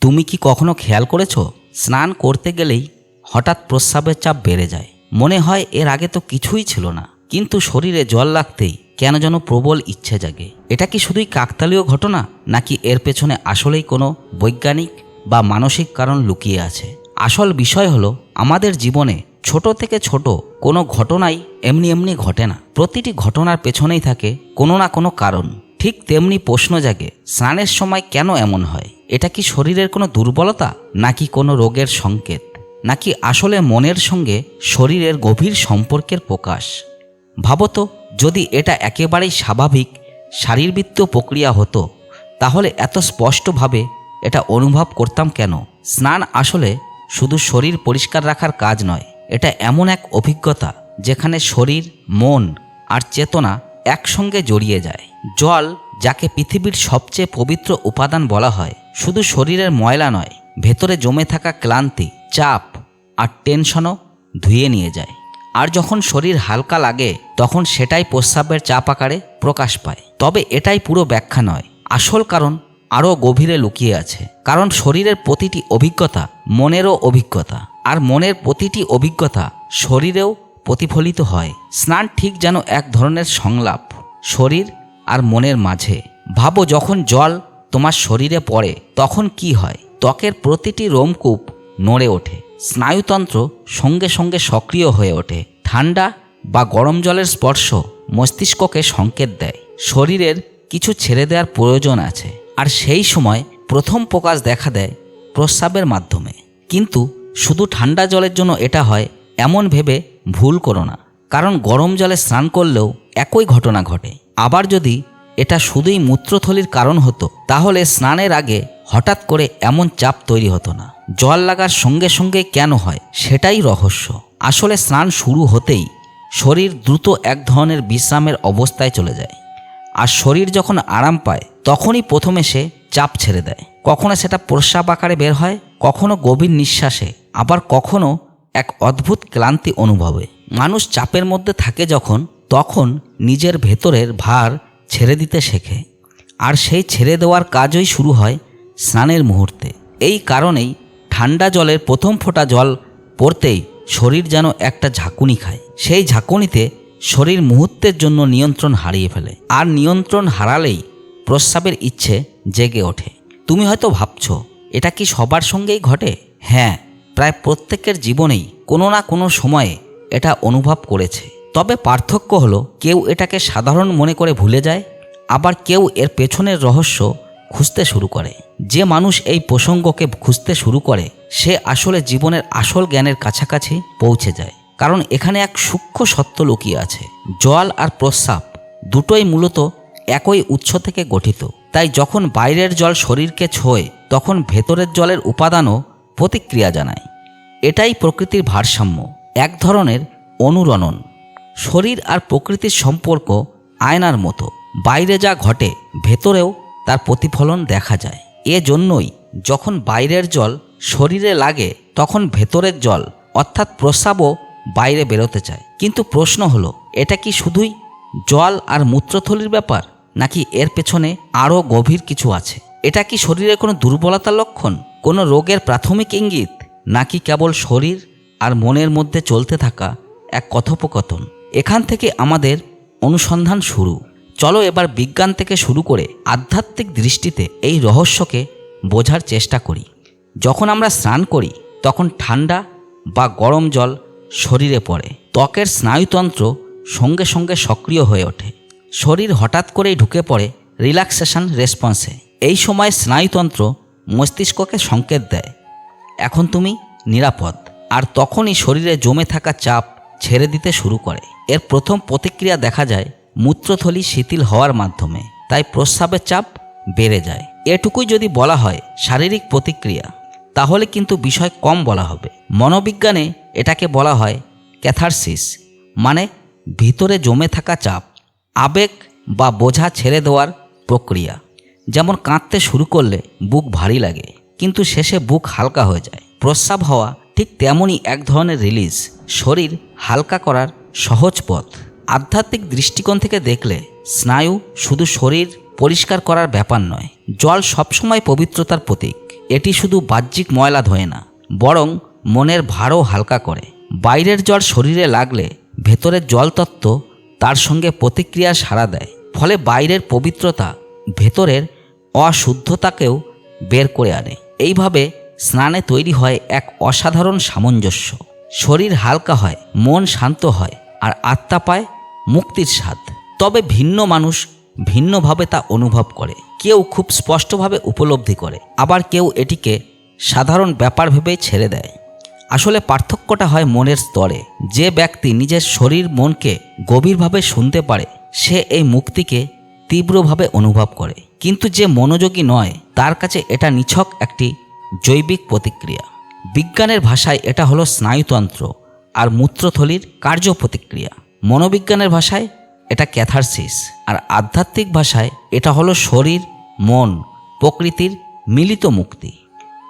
তুমি কি কখনো খেয়াল করেছ? স্নান করতে গেলেই হঠাৎ প্রস্রাবের চাপ বেড়ে যায়। মনে হয় এর আগে তো কিছুই ছিল না। কিন্তু শরীরে জল লাগতেই কেন যেন প্রবল ইচ্ছে জাগে। এটা কি শুধুই কাকতালীয় ঘটনা? নাকি এর পেছনে আসলেই কোনো বৈজ্ঞানিক বা মানসিক কারণ লুকিয়ে আছে? আসল বিষয় হলো, আমাদের জীবনে ছোট থেকে ছোট কোনো ঘটনাই এমনি এমনি ঘটে না। প্রতিটি ঘটনার পেছনেই থাকে কোনো না কোনো কারণ। ঠিক তেমনি প্রশ্ন জাগে, স্নানের সময় কেন এমন হয়? এটা কি শরীরের কোনো দুর্বলতা? নাকি কোনো রোগের সংকেত? নাকি আসলে মনের সঙ্গে শরীরের গভীর সম্পর্কের প্রকাশ? ভাবতো যদি এটা একেবারেই স্বাভাবিক, শারীরবৃত্তীয় প্রক্রিয়া হতো, তাহলে এত স্পষ্টভাবে এটা অনুভব করতাম কেন? স্নান আসলে শুধু শরীর পরিষ্কার রাখার কাজ নয়, এটা এমন এক অভিজ্ঞতা যেখানে শরীর, মন আর চেতনা একসঙ্গে জড়িয়ে যায়। জল, যাকে পৃথিবীর সবচেয়ে পবিত্র উপাদান বলা হয়, শুধু শরীরের ময়লা নয়, ভেতরে জমে থাকা ক্লান্তি, চাপ আর টেনশনও ধুয়ে নিয়ে যায়। আর যখন শরীর হালকা লাগে, তখন সেটাই প্রস্রাবের চাপ আকারে প্রকাশ পায়। তবে এটাই পুরো ব্যাখ্যা নয়। আসল কারণ আরও গভীরে লুকিয়ে আছে। কারণ শরীরের প্রতিটি অভিজ্ঞতা মনেরও অভিজ্ঞতা। আর মনের প্রতিটি অভিজ্ঞতা শরীরেও প্রতিফলিত হয়। স্নান ঠিক যেন এক ধরনের সংলাপ, শরীর আর মনের মাঝে। ভাবো যখন জল তোমার শরীরে পড়ে, তখন কি হয়? ত্বকের প্রতিটি রোমকূপ নড়ে ওঠে। স্নায়ুতন্ত্র সঙ্গে সঙ্গে সক্রিয় হয়ে ওঠে। ঠান্ডা বা গরম জলের স্পর্শ মস্তিষ্ককে সংকেত দেয়। শরীরের কিছু ছেড়ে দেওয়ার প্রয়োজন আছে। আর সেই সময় প্রথম প্রকাশ দেখা দেয় প্রস্রাবের মাধ্যমে। কিন্তু শুধু ঠান্ডা জলের জন্য এটা হয়, এমন ভেবে ভুল করো না। কারণ গরম জলে স্নান করলেও একই ঘটনা ঘটে। আবার যদি এটা শুধুই মূত্রথলির কারণ হতো, তাহলে স্নানের আগে হঠাৎ করে এমন চাপ তৈরি হতো না। জল লাগার সঙ্গে সঙ্গে কেন হয়, সেটাই রহস্য। আসলে স্নান শুরু হতেই শরীর দ্রুত এক ধরনের বিশ্রামের অবস্থায় চলে যায়। আর শরীর যখন আরাম পায়, তখনই প্রথমে সে চাপ ছেড়ে দেয়। কখনো সেটা প্রস্রাব আকারে বের হয়, কখনো গভীর নিঃশ্বাসে, আবার কখনো এক অদ্ভুত ক্লান্তি অনুভবে। মানুষ চাপের মধ্যে থাকে যখন, তখন নিজের ভেতরের ভার ছেড়ে দিতে শেখে। আর সেই ছেড়ে দেওয়ার কাজই শুরু হয় স্নানের মুহূর্তে। এই কারণেই ঠান্ডা জলের প্রথম ফোঁটা জল পড়তেই শরীর যেন একটা ঝাঁকুনি খায়। সেই ঝাঁকুনিতে শরীর মুহূর্তের জন্য নিয়ন্ত্রণ হারিয়ে ফেলে। আর নিয়ন্ত্রণ হারালেই প্রস্রাবের ইচ্ছে জেগে ওঠে। তুমি হয়তো ভাবছ, এটা কি সবার সঙ্গেই ঘটে? হ্যাঁ প্রায় প্রত্যেকের জীবনেই কোনো না কোনো সময়ে এটা অনুভব করেছে। তবে পার্থক্য হলো, কেউ এটাকে সাধারণ মনে করে ভুলে যায়, আবার কেউ এর পেছনের রহস্য খুঁজতে শুরু করে। যে মানুষ এই প্রসঙ্গকে খুঁজতে শুরু করে, সে আসলে জীবনের আসল জ্ঞানের কাছাকাছি পৌঁছে যায়। কারণ এখানে এক সূক্ষ্ম সত্য লুকিয়ে আছে। জল আর প্রস্রাব দুটোই মূলত একই উৎস থেকে গঠিত। তাই যখন বাইরের জল শরীরকে ছোঁয়, তখন ভেতরের জলের উপাদানও প্রতিক্রিয়া জানায়। এটাই প্রকৃতির ভারসাম্য, এক ধরনের অনুরণন। শরীর আর প্রকৃতির সম্পর্ক আয়নার মতো। বাইরে যা ঘটে, ভেতরেও তার প্রতিফলন দেখা যায়। এজন্যই যখন বাইরের জল শরীরে লাগে, তখন ভেতরের জল, অর্থাৎ প্রস্রাবও বাইরে বেরোতে চায়। কিন্তু প্রশ্ন হলো, এটা কি শুধুই জল আর মূত্রথলির ব্যাপার, নাকি এর পেছনে আরও গভীর কিছু আছে? এটা কি শরীরে কোনো দুর্বলতার লক্ষণ, কোনো রোগের প্রাথমিক ইঙ্গিত? নাকি কেবল শরীর আর মনের মধ্যে চলতে থাকা এক কথোপকথন? এখান থেকে আমাদের অনুসন্ধান শুরু। চলো এবার বিজ্ঞান থেকে শুরু করে আধ্যাত্মিক দৃষ্টিতে এই রহস্যকে বোঝার চেষ্টা করি। যখন আমরা স্নান করি, তখন ঠান্ডা বা গরম জল শরীরে পড়ে। ত্বকের স্নায়ুতন্ত্র সঙ্গে সঙ্গে সক্রিয় হয়ে ওঠে। শরীর হঠাৎ করেই ঢুকে পড়ে রিল্যাক্সেশন রেসপন্সে। এই সময় স্নায়ুতন্ত্র মস্তিষ্ককে সংকেত দেয়। এখন তুমি নিরাপদ। আর তখনই শরীরে জমে থাকা চাপ ছেড়ে দিতে শুরু করে। এর প্রথম প্রতিক্রিয়া দেখা যায় মূত্রথলি শিথিল হওয়ার মাধ্যমে। তাই প্রস্রাবের চাপ বেড়ে যায়। এটুকুই যদি বলা হয় শারীরিক প্রতিক্রিয়া, তাহলে কিন্তু বিষয় কম বলা হবে। মনোবিজ্ঞানে এটাকে বলা হয় ক্যাথারসিস মানে ভিতরে জমে থাকা চাপ, আবেগ বা বোঝা ছেড়ে দেওয়ার প্রক্রিয়া। যেমন কাঁদতে শুরু করলে বুক ভারী লাগে। কিন্তু শেষে বুক হালকা হয়ে যায়। প্রস্রাব হওয়া ঠিক তেমনই এক ধরনের রিলিজ শরীর হালকা করার সহজ পথ। আধ্যাত্মিক দৃষ্টিকোণ থেকে দেখলে স্নায়ু শুধু শরীর পরিষ্কার করার ব্যাপার নয়, জল সবসময় পবিত্রতার প্রতীক। এটি শুধু বাহ্যিক ময়লা ধোয় না, বরং মনের ভারও হালকা করে। বাইরের জল শরীরে লাগলে ভেতরের জলতত্ত্ব তার সঙ্গে প্রতিক্রিয়া সাড়া দেয়, ফলে বাইরের পবিত্রতা ভেতরের অশুদ্ধতাকেও বের করে আনে। এইভাবে স্নানে তৈরি হয় এক অসাধারণ সামঞ্জস্য। শরীর হালকা হয়, মন শান্ত হয়, আর আত্মা পায় মুক্তির স্বাদ। তবে ভিন্ন মানুষ ভিন্নভাবে তা অনুভব করে। কেউ খুব স্পষ্টভাবে উপলব্ধি করে, আবার কেউ এটিকে সাধারণ ব্যাপার ভেবে ছেড়ে দেয়। আসলে পার্থক্যটা হয় মনের স্তরে। যে ব্যক্তি নিজের শরীর মনকে গভীরভাবে শুনতে পারে, সে এই মুক্তিকে তীব্রভাবে অনুভব করে। কিন্তু যে মনোযোগী নয় তার কাছে এটা নিছক একটি জৈবিক প্রতিক্রিয়া। বিজ্ঞানের ভাষায় এটা হলো স্নায়ুতন্ত্র আর মূত্রথলির কার্য প্রতিক্রিয়া মনোবিজ্ঞানের ভাষায় এটা ক্যাথারসিস আর আধ্যাত্মিক ভাষায় এটা হলো শরীর, মন, প্রকৃতির মিলিত মুক্তি।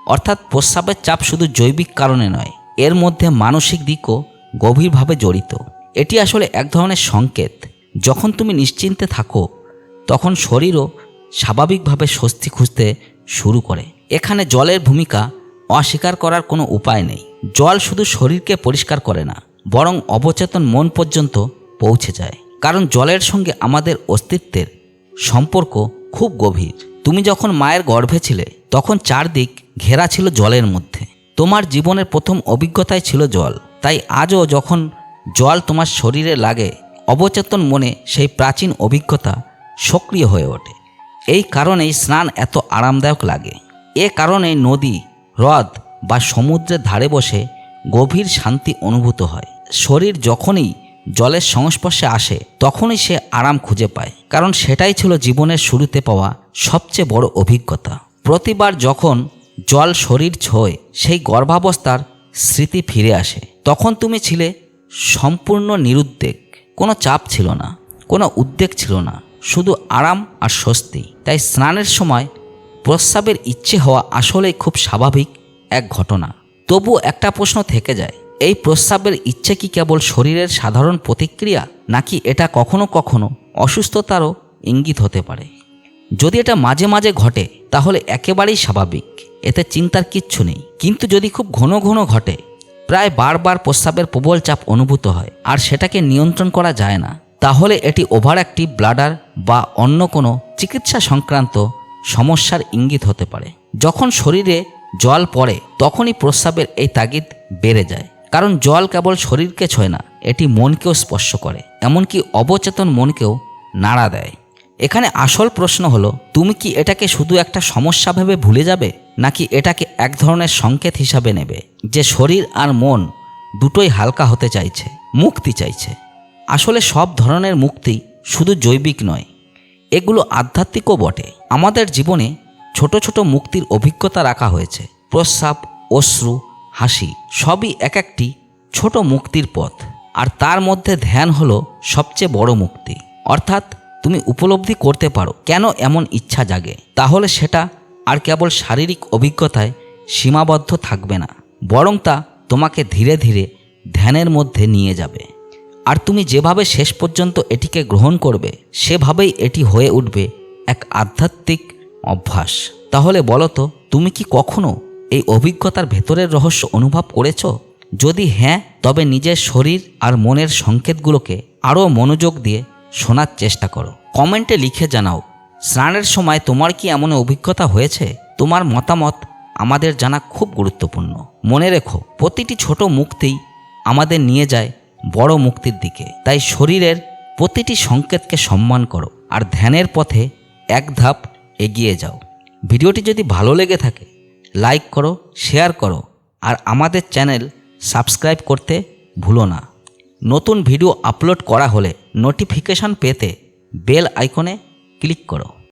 অর্থাৎ প্রস্রাবের চাপ শুধু জৈবিক কারণে নয়, এর মধ্যে মানসিক দিকও গভীরভাবে জড়িত। এটি আসলে এক ধরনের সংকেত। যখন তুমি নিশ্চিন্তে থাকো, তখন শরীরও স্বাভাবিকভাবে স্বস্তি খুঁজতে শুরু করে। এখানে জলের ভূমিকা অস্বীকার করার কোনো উপায় নেই। জল শুধু শরীরকে পরিষ্কার করে না, বরং অবচেতন মন পর্যন্ত পৌঁছে যায়। কারণ জলের সঙ্গে আমাদের অস্তিত্বের সম্পর্ক খুব গভীর। তুমি যখন মায়ের গর্ভে ছিলে, তখন চারদিক ঘেরা ছিল জলের মধ্যে। তোমার জীবনের প্রথম অভিজ্ঞতাই ছিল জল। তাই আজও যখন জল তোমার শরীরে লাগে, অবচেতন মনে সেই প্রাচীন অভিজ্ঞতা সক্রিয় হয়ে ওঠে। এই কারণেই স্নান এত আরামদায়ক লাগে। এ কারণে নদী, হ্রদ বা সমুদ্রের ধারে বসে গভীর শান্তি অনুভূত হয়। শরীর যখনই জলের সংস্পর্শে আসে, তখনই সে আরাম খুঁজে পায়। কারণ সেটাই ছিল জীবনের শুরুতে পাওয়া সবচেয়ে বড় অভিজ্ঞতা। প্রতিবার যখন জল শরীর ছোঁয়, সেই গর্ভাবস্থার স্মৃতি ফিরে আসে। তখন তুমি ছিলে সম্পূর্ণ নিরুদ্বেগ। কোনো চাপ ছিল না, কোনো উদ্বেগ ছিল না। শুধু আরাম আর স্বস্তি। তাই স্নানের সময় প্রস্রাবের ইচ্ছে হওয়া আসলেই খুব স্বাভাবিক এক ঘটনা। তবু একটা প্রশ্ন থেকে যায়, এই প্রস্রাবের ইচ্ছে কি কেবল শরীরের সাধারণ প্রতিক্রিয়া, নাকি এটা কখনো কখনো অসুস্থতারও ইঙ্গিত হতে পারে? যদি এটা মাঝে মাঝে ঘটে, তাহলে একেবারেই স্বাভাবিক, এতে চিন্তার কিচ্ছু নেই। কিন্তু যদি খুব ঘন ঘন ঘটে, প্রায় বারবার প্রস্রাবের প্রবল চাপ অনুভূত হয়, আর সেটাকে নিয়ন্ত্রণ করা যায় না তাহলে এটি ওভার অ্যাক্টিভ ব্লাডার বা অন্য কোনো চিকিৎসা সংক্রান্ত সমস্যার ইঙ্গিত হতে পারে। যখন শরীরে জল পড়ে, তখনই প্রস্রাবের এই তাগিদ বেড়ে যায়। কারণ জল কেবল শরীরকে ছোঁয় না, এটি মনকেও স্পর্শ করে, এমনকি অবচেতন মনকেও নাড়া দেয়। এখানে আসল প্রশ্ন হলো, তুমি কি এটাকে শুধু একটা সমস্যা ভেবে ভুলে যাবে, নাকি এটাকে এক ধরনের সংকেত হিসাবে নেবে, যে শরীর আর মন দুটোই হালকা হতে চাইছে, মুক্তি চাইছে? আসলে সব ধরনের মুক্তি শুধু জৈবিক নয়। এগুলো আধ্যাত্মিকও বটে। আমাদের জীবনে ছোট ছোট মুক্তির অভিজ্ঞতা রাখা হয়েছে। প্রস্রাব, অশ্রু, হাসি সবই এক একটি ছোট মুক্তির পথ। আর তার মধ্যে ধ্যান হলো সবচেয়ে বড় মুক্তি। অর্থাৎ তুমি উপলব্ধি করতে পারো কেন এমন ইচ্ছা জাগে। তাহলে সেটা আর কেবল শারীরিক অভিজ্ঞতায় সীমাবদ্ধ থাকবে না। বরং তা তোমাকে ধীরে ধীরে ধ্যানের মধ্যে নিয়ে যাবে। আর তুমি যেভাবে শেষ পর্যন্ত এটিকে গ্রহণ করবে, সেভাবেই এটি হয়ে উঠবে এক আধ্যাত্মিক অভ্যাস। তাহলে বলো তো, তুমি কি কখনো এই অভিজ্ঞতার ভেতরের রহস্য অনুভব করেছ? যদি হ্যাঁ তবে নিজের শরীর আর মনের সংকেতগুলোকে আরও মনোযোগ দিয়ে শোনার চেষ্টা করো। কমেন্টে লিখে জানাও, স্নানের সময় তোমার কি এমন অভিজ্ঞতা হয়েছে? তোমার মতামত আমাদের জানা খুব গুরুত্বপূর্ণ। মনে রেখো, প্রতিটি ছোট মুক্তিই আমাদের নিয়ে যায় বড় মুক্তির দিকে। তাই শরীরের প্রতিটি সংকেতকে সম্মান করো আর ধ্যানের পথে এক ধাপ এগিয়ে যাও। ভিডিওটি যদি ভালো লেগে থাকে, লাইক করো, শেয়ার করো আর আমাদের চ্যানেল সাবস্ক্রাইব করতে ভুলো না। নতুন ভিডিও আপলোড করা হলে নোটিফিকেশন পেতে বেল আইকনে ক্লিক করো।